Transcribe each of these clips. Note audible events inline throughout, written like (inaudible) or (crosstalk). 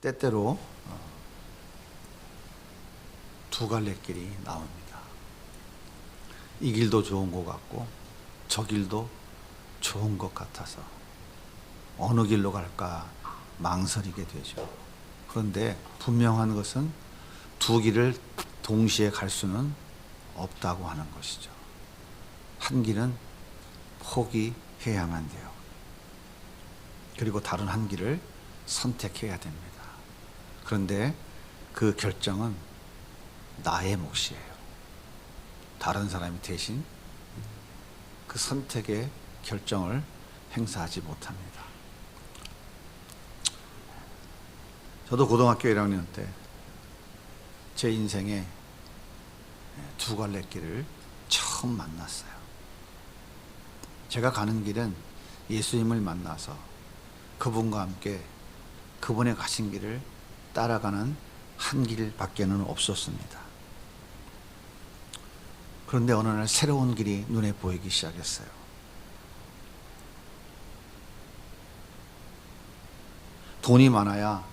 때때로 어, 두 갈래 길이 나옵니다. 이 길도 좋은 것 같고 저 길도 좋은 것 같아서 어느 길로 갈까 망설이게 되죠. 그런데 분명한 것은 두 길을 동시에 갈 수는 없다고 하는 것이죠. 한 길은 포기해야만 돼요. 그리고 다른 한 길을 선택해야 됩니다. 그런데 그 결정은 나의 몫이에요. 다른 사람이 대신 그 선택의 결정을 행사하지 못합니다. 저도 고등학교 1학년 때 제 인생에 두 갈래 길을 처음 만났어요. 제가 가는 길은 예수님을 만나서 그분과 함께 그분의 가신 길을 따라가는 한 길밖에는 없었습니다. 그런데 어느 날 새로운 길이 눈에 보이기 시작했어요. 돈이 많아야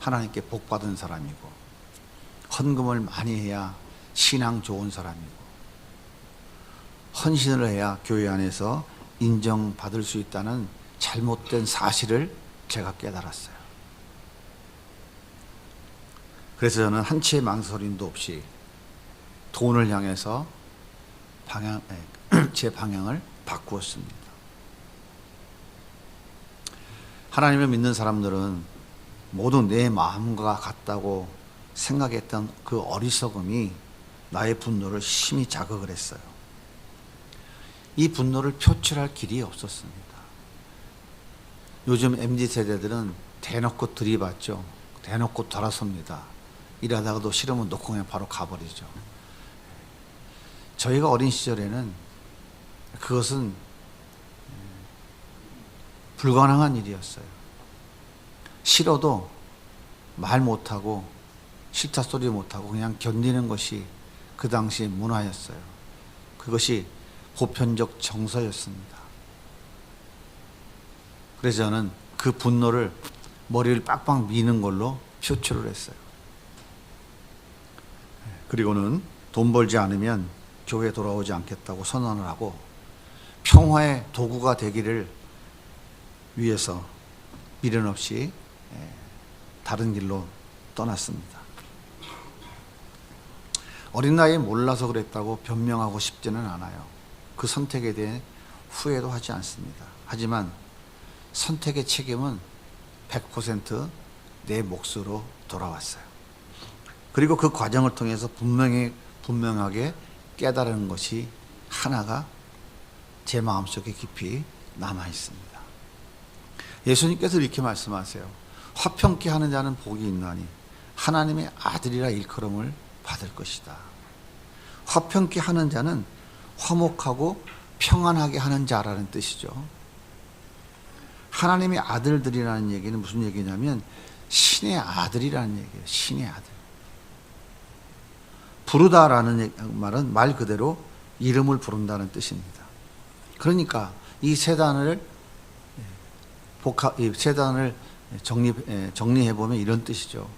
하나님께 복 받은 사람이고, 헌금을 많이 해야 신앙 좋은 사람이고, 헌신을 해야 교회 안에서 인정받을 수 있다는 잘못된 사실을 제가 깨달았어요. 그래서 저는 한치의 망설임도 없이 돈을 향해서 방향, (clears throat) 제 방향을 바꾸었습니다. 하나님을 믿는 사람들은 모두 내 마음과 같다고 생각했던 그 어리석음이 나의 분노를 심히 자극을 했어요. 이 분노를 표출할 길이 없었습니다. 요즘 MZ 세대들은 대놓고 들이받죠. 대놓고 돌아섭니다. 일하다가도 싫으면 놓고 그냥 바로 가버리죠. 저희가 어린 시절에는 그것은 불가능한 일이었어요. 싫어도 말 못하고 싫다 소리 못하고 그냥 견디는 것이 그 당시 문화였어요. 그것이 보편적 정서였습니다. 그래서 저는 그 분노를 머리를 빡빡 미는 걸로 표출을 했어요. 그리고는 돈 벌지 않으면 교회 돌아오지 않겠다고 선언을 하고 평화의 도구가 되기를 위해서 미련 없이 다른 길로 떠났습니다. 어린 나이에 몰라서 그랬다고 변명하고 싶지는 않아요. 그 선택에 대해 후회도 하지 않습니다. 하지만 선택의 책임은 100%내 몫으로 돌아왔어요. 그리고 그 과정을 통해서 분명히 분명하게 깨달은 것이 하나가 제 마음속에 깊이 남아 있습니다. 예수님께서 이렇게 말씀하세요. 화평케 하는 자는 복이 있나니 하나님의 아들이라 일컬음을 받을 것이다. 화평케 하는 자는 화목하고 평안하게 하는 자라는 뜻이죠. 하나님의 아들들이라는 얘기는 무슨 얘기냐면 신의 아들이라는 얘기예요. 신의 아들. 부르다라는 말은 말 그대로 이름을 부른다는 뜻입니다. 그러니까 이 세 단을 복합, 이 세 단을 정리, 정리해 보면 이런 뜻이죠.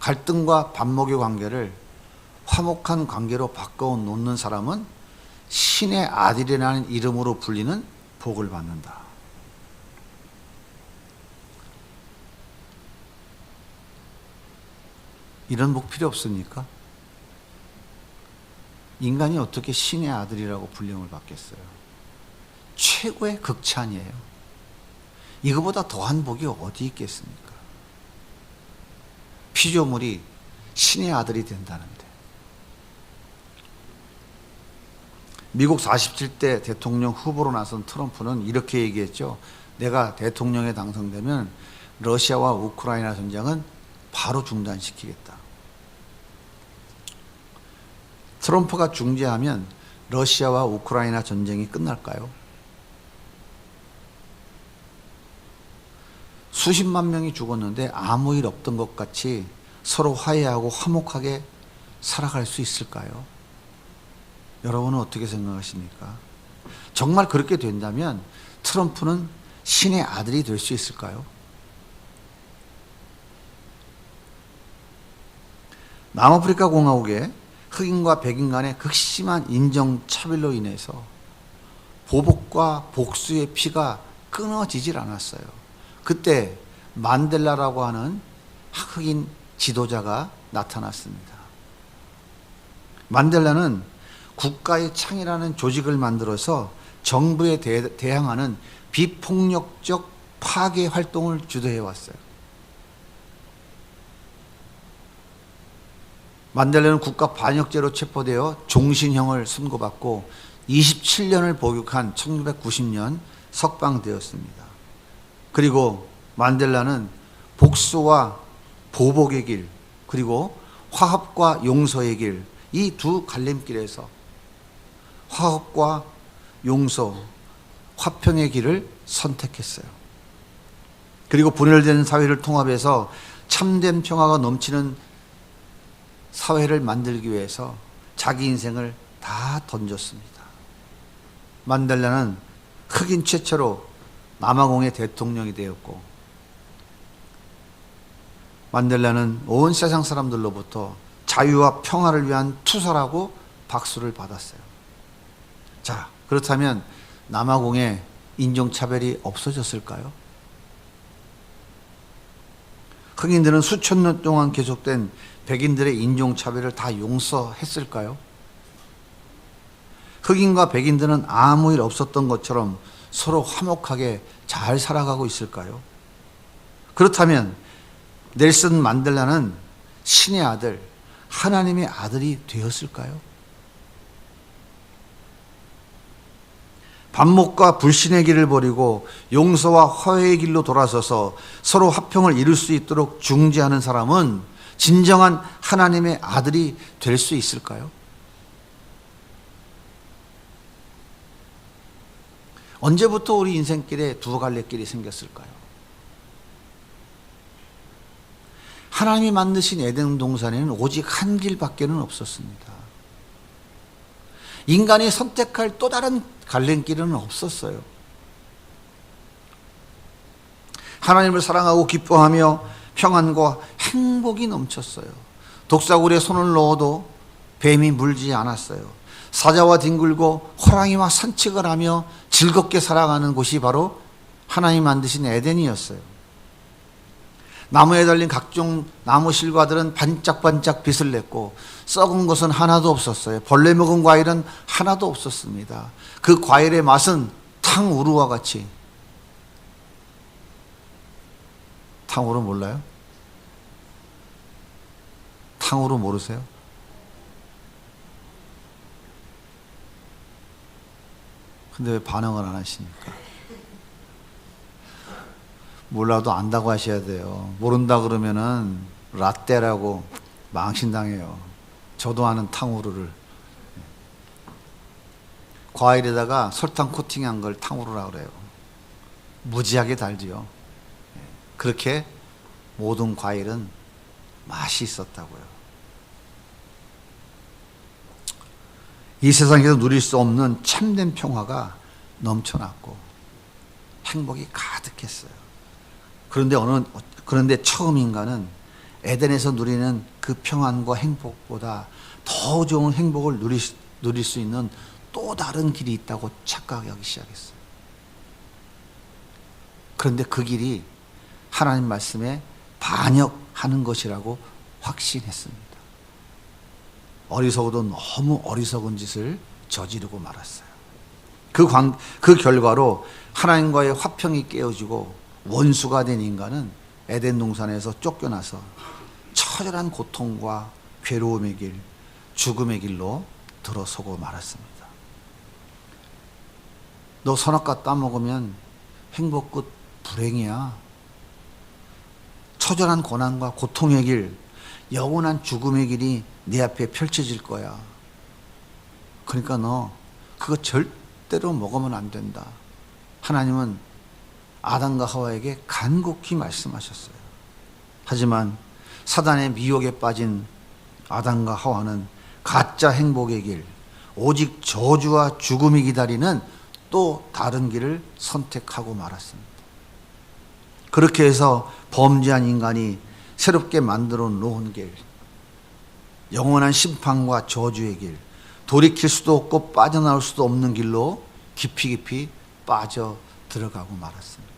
갈등과 반목의 관계를 화목한 관계로 바꿔 놓는 사람은 신의 아들이라는 이름으로 불리는 복을 받는다. 이런 복 필요 없습니까? 인간이 어떻게 신의 아들이라고 불령을 받겠어요? 최고의 극찬이에요. 이거보다 더한 복이 어디 있겠습니까? 피조물이 신의 아들이 된다는데. 미국 47대 대통령 후보로 나선 트럼프는 이렇게 얘기했죠. 내가 대통령에 당선되면 러시아와 우크라이나 전쟁은 바로 중단시키겠다. 트럼프가 중재하면 러시아와 우크라이나 전쟁이 끝날까요? 수십만 명이 죽었는데 아무 일 없던 것 같이 서로 화해하고 화목하게 살아갈 수 있을까요? 여러분은 어떻게 생각하십니까? 정말 그렇게 된다면 트럼프는 신의 아들이 될 수 있을까요? 남아프리카 공화국의 흑인과 백인 간의 극심한 인종 차별로 인해서 보복과 복수의 피가 끊어지질 않았어요. 그때 만델라라고 하는 흑인 지도자가 나타났습니다. 만델라는 국가의 창이라는 조직을 만들어서 정부에 대, 대항하는 비폭력적 파괴 활동을 주도해 왔어요. 만델라는 국가 반역죄로 체포되어 종신형을 선고받고 27년을 복역한 1990년 석방되었습니다. 그리고 만델라는 복수와 보복의 길, 그리고 화합과 용서의 길, 이 두 갈림길에서 화합과 용서, 화평의 길을 선택했어요. 그리고 분열된 사회를 통합해서 참된 평화가 넘치는 사회를 만들기 위해서 자기 인생을 다 던졌습니다. 만델라는 흑인 최초로 남아공의 대통령이 되었고 만델라는 온 세상 사람들로부터 자유와 평화를 위한 투사라고 박수를 받았어요. 자, 그렇다면 남아공에 인종차별이 없어졌을까요? 흑인들은 수천 년 동안 계속된 백인들의 인종차별을 다 용서했을까요? 흑인과 백인들은 아무 일 없었던 것처럼 서로 화목하게 잘 살아가고 있을까요? 그렇다면 넬슨 만델라는 신의 아들, 하나님의 아들이 되었을까요? 반목과 불신의 길을 버리고 용서와 화해의 길로 돌아서서 서로 화평을 이룰 수 있도록 중재하는 사람은 진정한 하나님의 아들이 될 수 있을까요? 언제부터 우리 인생길에 두 갈래 길이 생겼을까요? 하나님이 만드신 에덴 동산에는 오직 한 길밖에는 없었습니다. 인간이 선택할 또 다른 갈림길은 없었어요. 하나님을 사랑하고 기뻐하며 평안과 행복이 넘쳤어요. 독사굴에 손을 넣어도 뱀이 물지 않았어요. 사자와 뒹굴고 호랑이와 산책을 하며 즐겁게 살아가는 곳이 바로 하나님 만드신 에덴이었어요. 나무에 달린 각종 나무 실과들은 반짝반짝 빛을 냈고 썩은 것은 하나도 없었어요. 벌레 먹은 과일은 하나도 없었습니다. 그 과일의 맛은 탕우루와 같이 탕우루 몰라요? 탕후루 모르세요? 근데 왜 반응을 안 하십니까? 몰라도 안다고 하셔야 돼요. 모른다 그러면은 라떼라고 망신당해요. 저도 아는 탕후루를. 과일에다가 설탕 코팅한 걸 탕후루라 그래요. 무지하게 달지요. 그렇게 모든 과일은 맛이 있었다고요. 이 세상에서 누릴 수 없는 참된 평화가 넘쳐났고 행복이 가득했어요. 그런데 어느 그런데 처음 인간은 에덴에서 누리는 그 평안과 행복보다 더 좋은 행복을 누릴, 누릴 수 있는 또 다른 길이 있다고 착각하기 시작했어요. 그런데 그 길이 하나님 말씀에 반역하는 것이라고 확신했습니다. 어리석어도 너무 어리석은 짓을 저지르고 말았어요. 그, 관, 그 결과로 하나님과의 화평이 깨어지고 원수가 된 인간은 에덴 동산에서 쫓겨나서 처절한 고통과 괴로움의 길, 죽음의 길로 들어서고 말았습니다. 너 선악과 따먹으면 행복 끝 불행이야. 처절한 고난과 고통의 길, 영원한 죽음의 길이 네 앞에 펼쳐질 거야. 그러니까 너 그거 절대로 먹으면 안 된다. 하나님은 아담과 하와에게 간곡히 말씀하셨어요. 하지만 사단의 미혹에 빠진 아담과 하와는 가짜 행복의 길, 오직 저주와 죽음이 기다리는 또 다른 길을 선택하고 말았습니다. 그렇게 해서 범죄한 인간이 새롭게 만들어 놓은 길, 영원한 심판과 저주의 길, 돌이킬 수도 없고 빠져나올 수도 없는 길로 깊이 깊이 빠져 들어가고 말았습니다.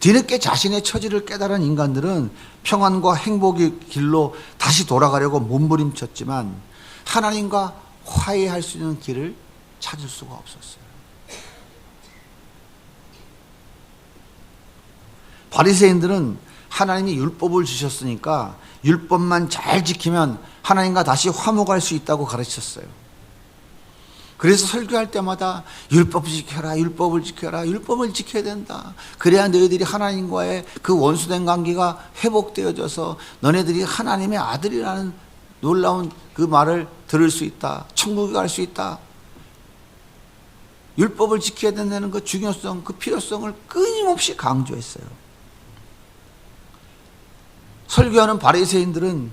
뒤늦게 자신의 처지를 깨달은 인간들은 평안과 행복의 길로 다시 돌아가려고 몸부림쳤지만 하나님과 화해할 수 있는 길을 찾을 수가 없었어요. 바리새인들은 하나님이 율법을 주셨으니까 율법만 잘 지키면 하나님과 다시 화목할 수 있다고 가르쳤어요. 그래서 설교할 때마다 율법을 지켜라, 율법을 지켜라, 율법을 지켜야 된다. 그래야 너희들이 하나님과의 그 원수된 관계가 회복되어져서 너네들이 하나님의 아들이라는 놀라운 그 말을 들을 수 있다. 천국에 갈 수 있다. 율법을 지켜야 된다는 그 중요성, 그 필요성을 끊임없이 강조했어요. 설교하는 바리새인들은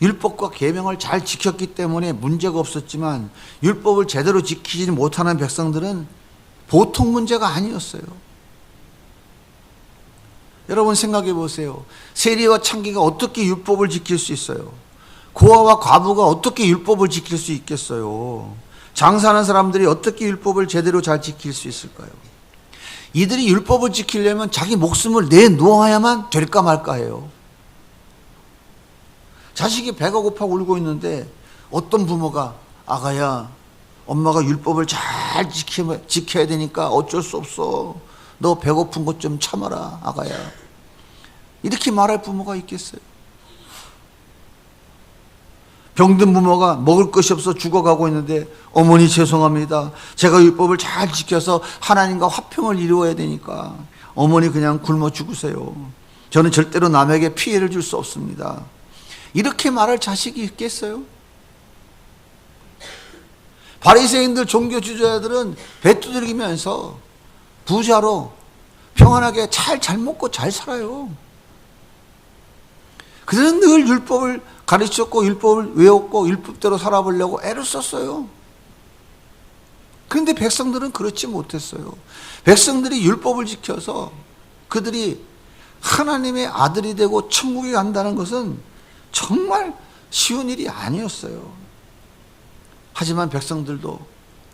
율법과 계명을 잘 지켰기 때문에 문제가 없었지만 율법을 제대로 지키지 못하는 백성들은 보통 문제가 아니었어요. 여러분 생각해 보세요. 세리와 창기가 어떻게 율법을 지킬 수 있어요? 고아와 과부가 어떻게 율법을 지킬 수 있겠어요? 장사하는 사람들이 어떻게 율법을 제대로 잘 지킬 수 있을까요? 이들이 율법을 지키려면 자기 목숨을 내놓아야만 될까 말까 해요. 자식이 배가 고파 울고 있는데 어떤 부모가 아가야 엄마가 율법을 잘 지켜, 지켜야 되니까 어쩔 수 없어. 너 배고픈 것 좀 참아라 아가야. 이렇게 말할 부모가 있겠어요? 병든 부모가 먹을 것이 없어 죽어가고 있는데 어머니 죄송합니다. 제가 율법을 잘 지켜서 하나님과 화평을 이루어야 되니까 어머니 그냥 굶어 죽으세요. 저는 절대로 남에게 피해를 줄 수 없습니다. 이렇게 말할 자식이 있겠어요? 바리새인들 종교 지도자들은 배 두들기면서 부자로 평안하게 잘 잘 먹고 잘 살아요. 그들은 늘 율법을 가르쳤고 율법을 외웠고 율법대로 살아보려고 애를 썼어요. 그런데 백성들은 그렇지 못했어요. 백성들이 율법을 지켜서 그들이 하나님의 아들이 되고 천국에 간다는 것은 정말 쉬운 일이 아니었어요. 하지만 백성들도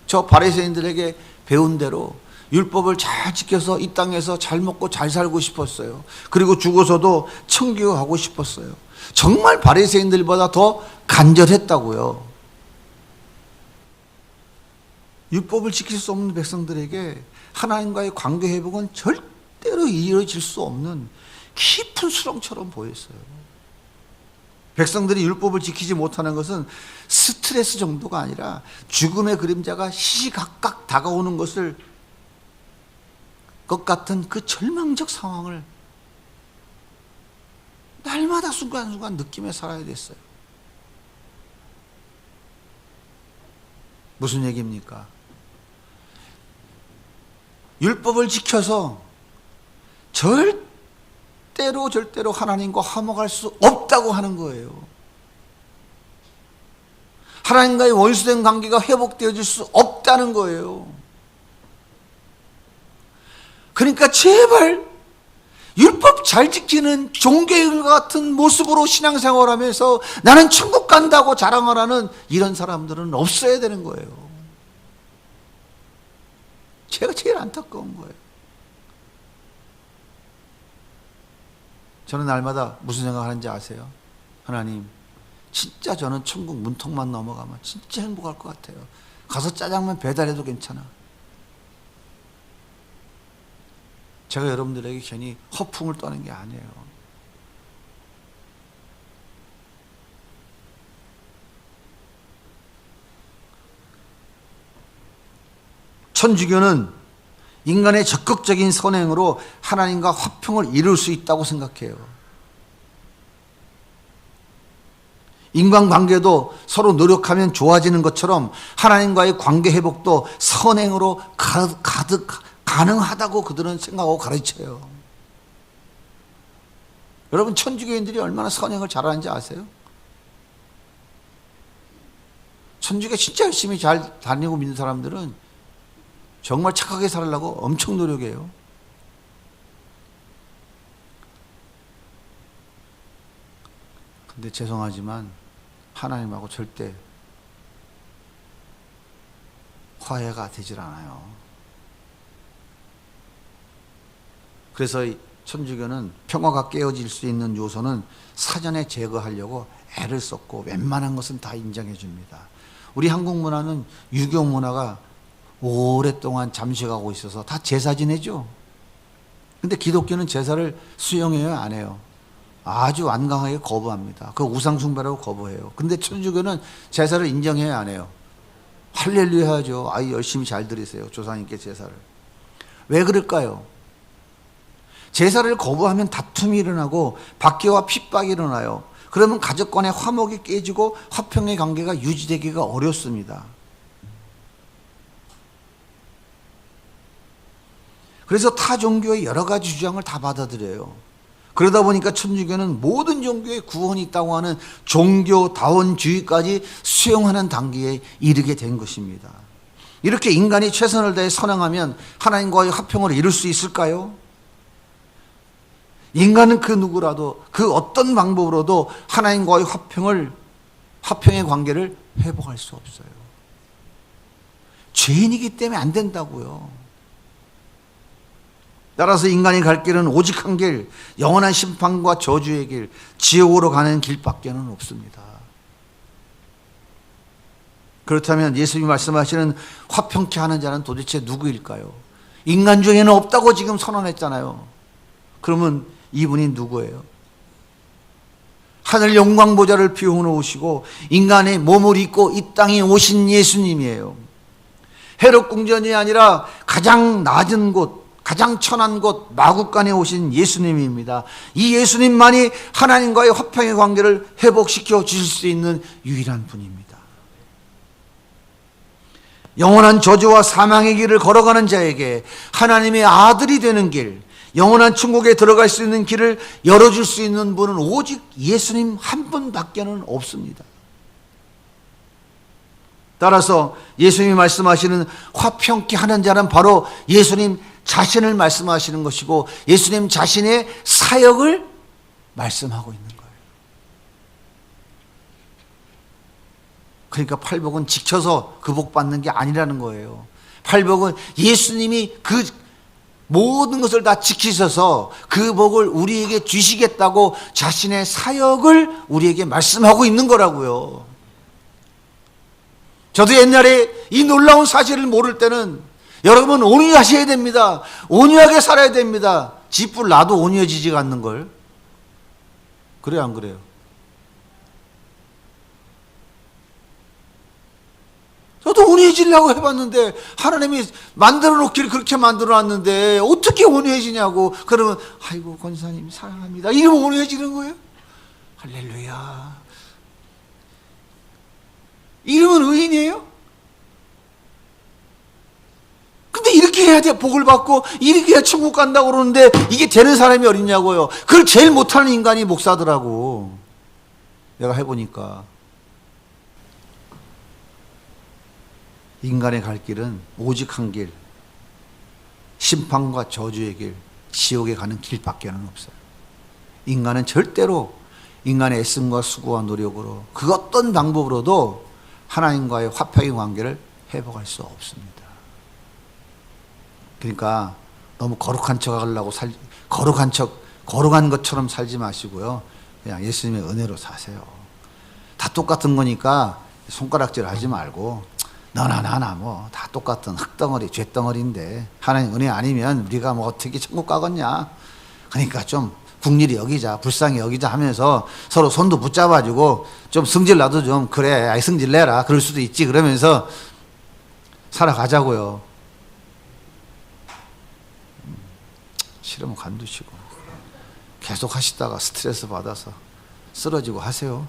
저 바리새인들에게 배운 대로 율법을 잘 지켜서 이 땅에서 잘 먹고 잘 살고 싶었어요. 그리고 죽어서도 가고 싶었어요. 정말 바리새인들보다 더 간절했다고요. 율법을 지킬 수 없는 백성들에게 하나님과의 관계 회복은 절대로 이루어질 수 없는 깊은 수렁처럼 보였어요. 백성들이 율법을 지키지 못하는 것은 스트레스 정도가 아니라 죽음의 그림자가 시시각각 다가오는 것을 것 같은 그 절망적 상황을 날마다 순간순간 느끼며 살아야 됐어요. 무슨 얘기입니까? 율법을 지켜서 절 대로 절대로 하나님과 화목할 수 없다고 하는 거예요. 하나님과의 원수된 관계가 회복되어질 수 없다는 거예요. 그러니까 제발 율법 잘 지키는 종교인 같은 모습으로 신앙생활 하면서 나는 천국 간다고 자랑하라는 이런 사람들은 없어야 되는 거예요. 제가 제일 안타까운 거예요. 저는 날마다 무슨 생각하는지 아세요? 하나님, 진짜 저는 천국 문턱만 넘어가면 진짜 행복할 것 같아요. 가서 짜장면 배달해도 괜찮아. 제가 여러분들에게 괜히 허풍을 떠는 게 아니에요. 천주교는 인간의 적극적인 선행으로 하나님과 화평을 이룰 수 있다고 생각해요. 인간관계도 서로 노력하면 좋아지는 것처럼 하나님과의 관계 회복도 선행으로 가득, 가득 가능하다고 그들은 생각하고 가르쳐요. 여러분 천주교인들이 얼마나 선행을 잘하는지 아세요? 천주교 진짜 열심히 잘 다니고 믿는 사람들은 정말 착하게 살려고 엄청 노력해요. 근데 죄송하지만 하나님하고 절대 화해가 되질 않아요. 그래서 이 천주교는 평화가 깨어질 수 있는 요소는 사전에 제거하려고 애를 썼고 웬만한 것은 다 인정해 줍니다. 우리 한국 문화는 유교 문화가 오랫동안 잠식하고 있어서 다 제사 지내죠. 근데 기독교는 제사를 수용해요, 안 해요? 아주 완강하게 거부합니다. 그 우상숭배라고 거부해요. 근데 천주교는 제사를 인정해요, 안 해요? 할렐루야 하죠. 아이 열심히 잘 드리세요. 조상님께 제사를. 왜 그럴까요? 제사를 거부하면 다툼이 일어나고 박해와 핍박이 일어나요. 그러면 가족 간의 화목이 깨지고 화평의 관계가 유지되기가 어렵습니다. 그래서 타 종교의 여러 가지 주장을 다 받아들여요. 그러다 보니까 천주교는 모든 종교에 구원이 있다고 하는 종교다원주의까지 수용하는 단계에 이르게 된 것입니다. 이렇게 인간이 최선을 다해 선행하면 하나님과의 화평을 이룰 수 있을까요? 인간은 그 누구라도 그 어떤 방법으로도 하나님과의 화평을 화평의 관계를 회복할 수 없어요. 죄인이기 때문에 안 된다고요. 따라서 인간이 갈 길은 오직 한 길, 영원한 심판과 저주의 길, 지옥으로 가는 길밖에는 없습니다. 그렇다면 예수님이 말씀하시는 화평케 하는 자는 도대체 누구일까요? 인간 중에는 없다고 지금 선언했잖아요. 그러면 이분이 누구예요? 하늘 영광 보좌를 피워놓으시고 인간의 몸을 입고 이 땅에 오신 예수님이에요. 헤롯 궁전이 아니라 가장 낮은 곳, 가장 천한 곳 마국간에 오신 예수님입니다. 이 예수님만이 하나님과의 화평의 관계를 회복시켜 주실 수 있는 유일한 분입니다. 영원한 저주와 사망의 길을 걸어가는 자에게 하나님의 아들이 되는 길, 영원한 천국에 들어갈 수 있는 길을 열어줄 수 있는 분은 오직 예수님 한 분밖에는 없습니다. 따라서 예수님이 말씀하시는 화평케 하는 자는 바로 예수님 자신을 말씀하시는 것이고 예수님 자신의 사역을 말씀하고 있는 거예요. 그러니까 팔복은 지켜서 그 복 받는 게 아니라는 거예요. 팔복은 예수님이 그 모든 것을 다 지키셔서 그 복을 우리에게 주시겠다고 자신의 사역을 우리에게 말씀하고 있는 거라고요. 저도 옛날에 이 놀라운 사실을 모를 때는 여러분 온유하셔야 됩니다. 온유하게 살아야 됩니다. 지뿔 나도 온유해지지가 않는 걸. 그래요, 안 그래요? 저도 온유해지려고 해봤는데 하나님이 만들어 놓기를 그렇게 만들어 놨는데 어떻게 온유해지냐고 그러면 아이고 권사님 사랑합니다 이러면 온유해지는 거예요? 할렐루야 이러면 의인이에요? 근데 이렇게 해야 돼 복을 받고 이렇게 해야 천국 간다고 그러는데 이게 되는 사람이 어딨냐고요 그걸 제일 못하는 인간이 목사더라고 내가 해보니까 인간의 갈 길은 오직 한 길, 심판과 저주의 길, 지옥에 가는 길밖에는 없어요. 인간은 절대로 인간의 애씀과 수고와 노력으로 그 어떤 방법으로도 하나님과의 화평의 관계를 회복할 수 없습니다. 그러니까 너무 거룩한 척 하려고 살, 거룩한 척, 거룩한 것처럼 살지 마시고요. 그냥 예수님의 은혜로 사세요. 다 똑같은 거니까 손가락질 하지 말고 너나 나나 뭐 다 똑같은 흙덩어리, 죄덩어리인데 하나님 은혜 아니면 우리가 뭐 어떻게 천국 가겠냐. 그러니까 좀 국리를 여기자, 불쌍히 여기자 하면서 서로 손도 붙잡아주고 좀 성질 나도 좀 그래, 아이 성질 내라. 그럴 수도 있지. 그러면서 살아가자고요. 싫으면 간두시고 계속 하시다가 스트레스 받아서 쓰러지고 하세요.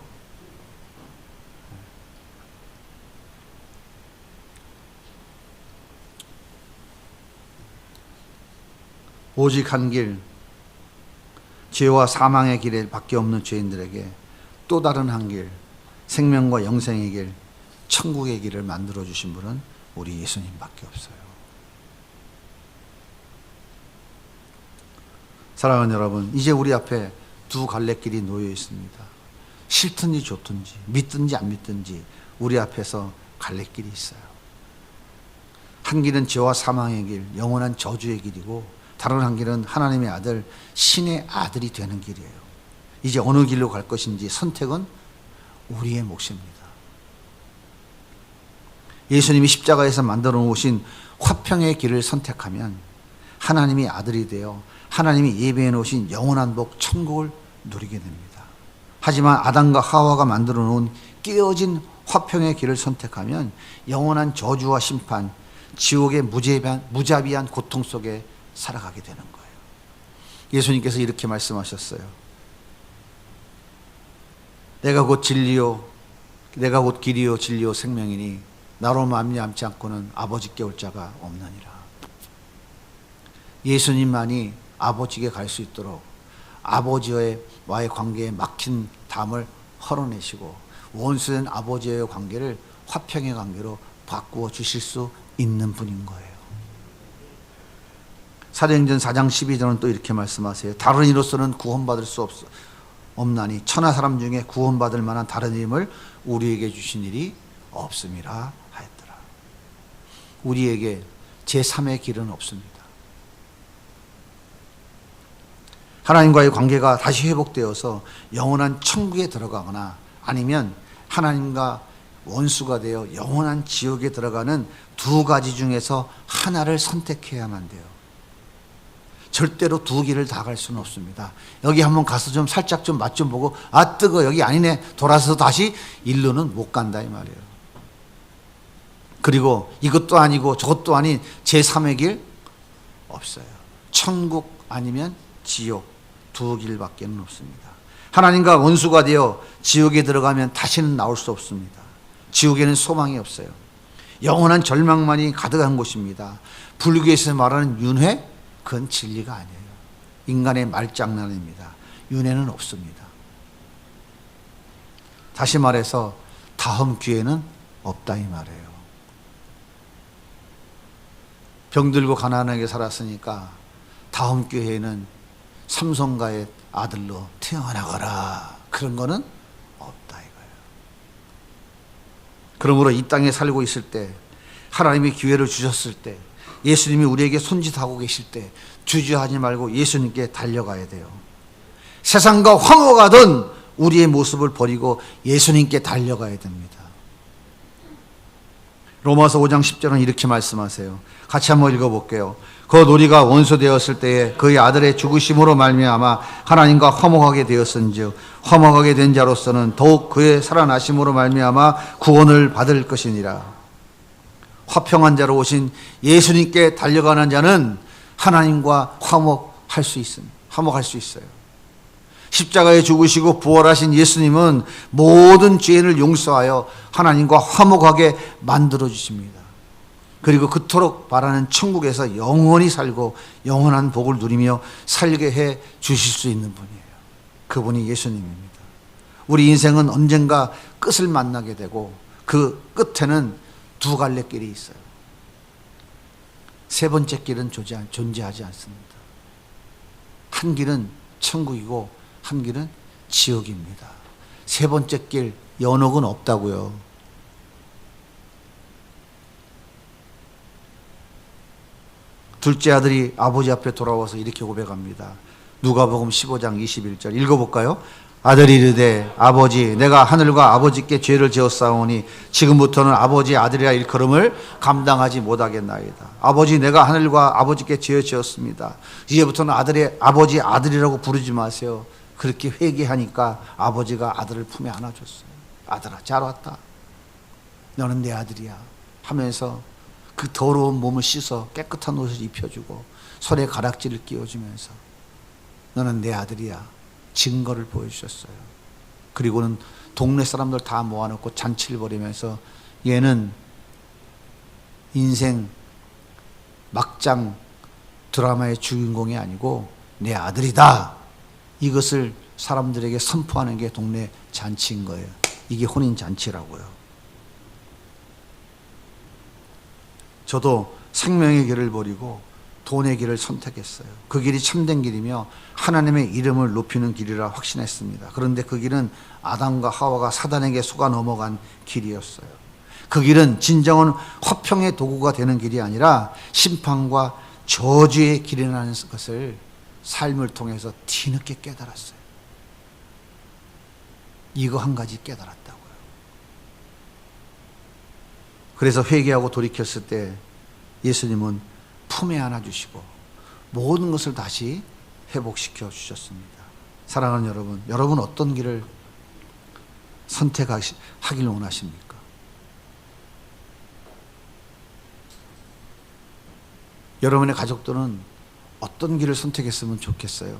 오직 한 길, 죄와 사망의 길에 밖에 없는 죄인들에게 또 다른 한 길, 생명과 영생의 길, 천국의 길을 만들어 주신 분은 우리 예수님밖에 없어요. 사랑하는 여러분, 이제 우리 앞에 두 갈래길이 놓여 있습니다. 싫든지 좋든지 믿든지 안 믿든지 우리 앞에서 갈래길이 있어요. 한 길은 죄와 사망의 길, 영원한 저주의 길이고 다른 한 길은 하나님의 아들, 신의 아들이 되는 길이에요. 이제 어느 길로 갈 것인지 선택은 우리의 몫입니다. 예수님이 십자가에서 만들어 놓으신 화평의 길을 선택하면 하나님이 아들이 되어 하나님이 예배해 놓으신 영원한 복 천국을 누리게 됩니다. 하지만 아담과 하와가 만들어 놓은 깨어진 화평의 길을 선택하면 영원한 저주와 심판, 지옥의 무자비한, 무자비한 고통 속에 살아가게 되는 거예요. 예수님께서 이렇게 말씀하셨어요. 내가 곧 진리요, 내가 곧 길이요, 진리요, 생명이니 나로 말미암지 않고는 아버지께 올 자가 없느니라. 예수님만이 아버지께 갈 수 있도록 아버지와의 관계에 막힌 담을 헐어내시고 원수된 아버지와의 관계를 화평의 관계로 바꾸어 주실 수 있는 분인 거예요. 사도행전 4장 12절은 또 이렇게 말씀하세요. 다른 이로서는 구원받을 수 없, 없나니 천하 사람 중에 구원받을 만한 다른 이름을 우리에게 주신 일이 없음이라 하였더라. 우리에게 제3의 길은 없습니다. 하나님과의 관계가 다시 회복되어서 영원한 천국에 들어가거나 아니면 하나님과 원수가 되어 영원한 지옥에 들어가는 두 가지 중에서 하나를 선택해야만 돼요. 절대로 두 길을 다 갈 수는 없습니다. 여기 한번 가서 좀 살짝 좀 맛 좀 보고 아 뜨거 여기 아니네 돌아서 다시 일로는 못 간다 이 말이에요. 그리고 이것도 아니고 저것도 아닌 제3의 길 없어요. 천국 아니면 지옥 두 길밖에는 없습니다. 하나님과 원수가 되어 지옥에 들어가면 다시는 나올 수 없습니다. 지옥에는 소망이 없어요. 영원한 절망만이 가득한 곳입니다. 불교에서 말하는 윤회 그건 진리가 아니에요. 인간의 말장난입니다. 윤회는 없습니다. 다시 말해서 다음 기회는 없다 이 말이에요. 병들고 가난하게 살았으니까 다음 기회에는 삼성가의 아들로 태어나거라. 그런 거는 없다 이거예요. 그러므로 이 땅에 살고 있을 때 하나님이 기회를 주셨을 때 예수님이 우리에게 손짓하고 계실 때 주저하지 말고 예수님께 달려가야 돼요. 세상과 황허가던 우리의 모습을 버리고 예수님께 달려가야 됩니다. 로마서 5장 10절은 이렇게 말씀하세요. 같이 한번 읽어볼게요. 그 놀이가 원수되었을 때에 그의 아들의 죽으심으로 말미암아 하나님과 화목하게 되었은즉 화목하게 된 자로서는 더욱 그의 살아나심으로 말미암아 구원을 받을 것이니라. 화평한 자로 오신 예수님께 달려가는 자는 하나님과 화목할 수 있습니다. 화목할 수 있어요. 십자가에 죽으시고 부활하신 예수님은 모든 죄인을 용서하여 하나님과 화목하게 만들어 주십니다. 그리고 그토록 바라는 천국에서 영원히 살고 영원한 복을 누리며 살게 해 주실 수 있는 분이에요. 그분이 예수님입니다. 우리 인생은 언젠가 끝을 만나게 되고 그 끝에는 두 갈래 길이 있어요. 세 번째 길은 존재하지 않습니다. 한 길은 천국이고 한 길은 지옥입니다. 세 번째 길 연옥은 없다고요. 둘째 아들이 아버지 앞에 돌아와서 이렇게 고백합니다. 누가복음 15장 21절 읽어 볼까요? 아들이 이르되 아버지 내가 하늘과 아버지께 죄를 지었사오니 지금부터는 아버지 아들이라 일컬음을 감당하지 못하겠나이다. 아버지 내가 하늘과 아버지께 죄를 지었습니다. 이제부터는 아들의 아버지 아들이라고 부르지 마세요. 그렇게 회개하니까 아버지가 아들을 품에 안아줬어요. 아들아 잘 왔다. 너는 내 아들이야 하면서 그 더러운 몸을 씻어 깨끗한 옷을 입혀주고 손에 가락지를 끼워주면서 너는 내 아들이야 증거를 보여주셨어요. 그리고는 동네 사람들 다 모아놓고 잔치를 벌이면서 얘는 인생 막장 드라마의 주인공이 아니고 내 아들이다. 이것을 사람들에게 선포하는 게 동네 잔치인 거예요. 이게 혼인 잔치라고요. 저도 생명의 길을 버리고 돈의 길을 선택했어요. 그 길이 참된 길이며 하나님의 이름을 높이는 길이라 확신했습니다. 그런데 그 길은 아담과 하와가 사단에게 속아 넘어간 길이었어요. 그 길은 진정한 화평의 도구가 되는 길이 아니라 심판과 저주의 길이라는 것을 삶을 통해서 뒤늦게 깨달았어요. 이거 한 가지 깨달았다고요. 그래서 회개하고 돌이켰을 때 예수님은 품에 안아주시고 모든 것을 다시 회복시켜 주셨습니다. 사랑하는 여러분, 여러분 어떤 길을 선택하길 원하십니까? 여러분의 가족들은 어떤 길을 선택했으면 좋겠어요?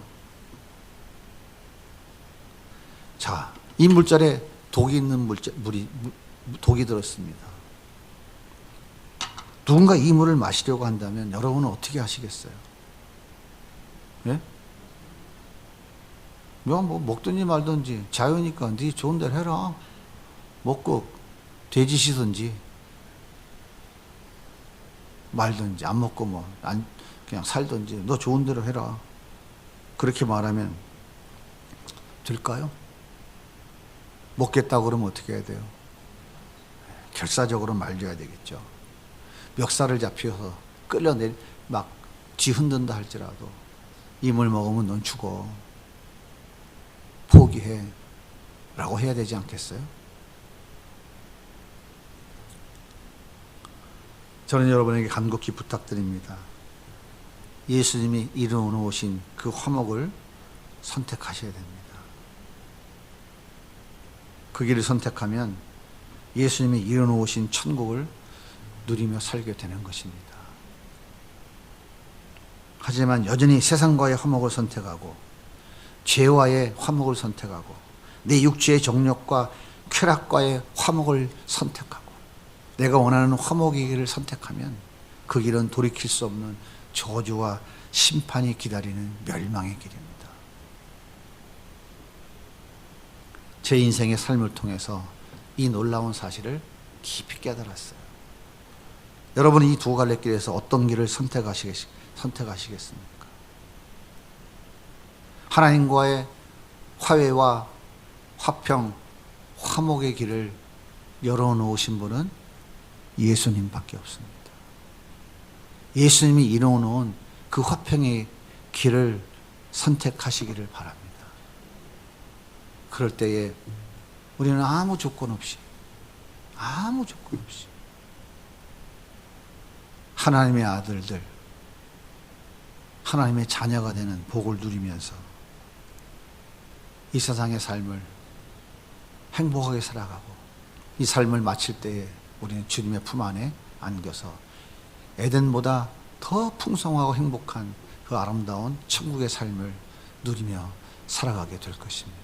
자, 이 물자에 독이 있는 물자, 물이, 물, 독이 들었습니다. 누군가 이 물을 마시려고 한다면 여러분은 어떻게 하시겠어요? 예? 뭐, 뭐 먹든지 말든지 자유니까 네 좋은 대로 해라. 먹고 돼지 시든지 말든지 안 먹고 뭐 안 그냥 살든지 너 좋은 대로 해라. 그렇게 말하면 될까요? 먹겠다고 그러면 어떻게 해야 돼요? 결사적으로 말려야 되겠죠. 멱살을 잡혀서 끌려내 막쥐 흔든다 할지라도 이물 먹으면 넌 죽어. 포기해. 라고 해야 되지 않겠어요? 저는 여러분에게 간곡히 부탁드립니다. 예수님이 이루어 놓으신 그 화목을 선택하셔야 됩니다. 그 길을 선택하면 예수님이 이루어 놓으신 천국을 누리며 살게 되는 것입니다. 하지만 여전히 세상과의 화목을 선택하고 죄와의 화목을 선택하고 내 육체의 정욕과 쾌락과의 화목을 선택하고 내가 원하는 길을 선택하면 그 길은 돌이킬 수 없는 저주와 심판이 기다리는 멸망의 길입니다. 제 인생의 삶을 통해서 이 놀라운 사실을 깊이 깨달았어요. 여러분은 이두 갈래 길에서 어떤 길을 선택하시겠, 선택하시겠습니까? 하나님과의 화해와 화평, 화목의 길을 열어놓으신 분은 예수님밖에 없습니다. 예수님이 이뤄놓은 그 화평의 길을 선택하시기를 바랍니다. 그럴 때에 우리는 아무 조건 없이, 아무 조건 없이 하나님의 아들들, 하나님의 자녀가 되는 복을 누리면서 이 세상의 삶을 행복하게 살아가고 이 삶을 마칠 때에 우리는 주님의 품 안에 안겨서 에덴보다 더 풍성하고 행복한 그 아름다운 천국의 삶을 누리며 살아가게 될 것입니다.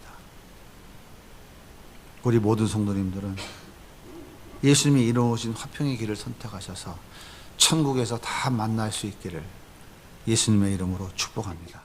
우리 모든 성도님들은 예수님이 이루어진 화평의 길을 선택하셔서 천국에서 다 만날 수 있기를 예수님의 이름으로 축복합니다.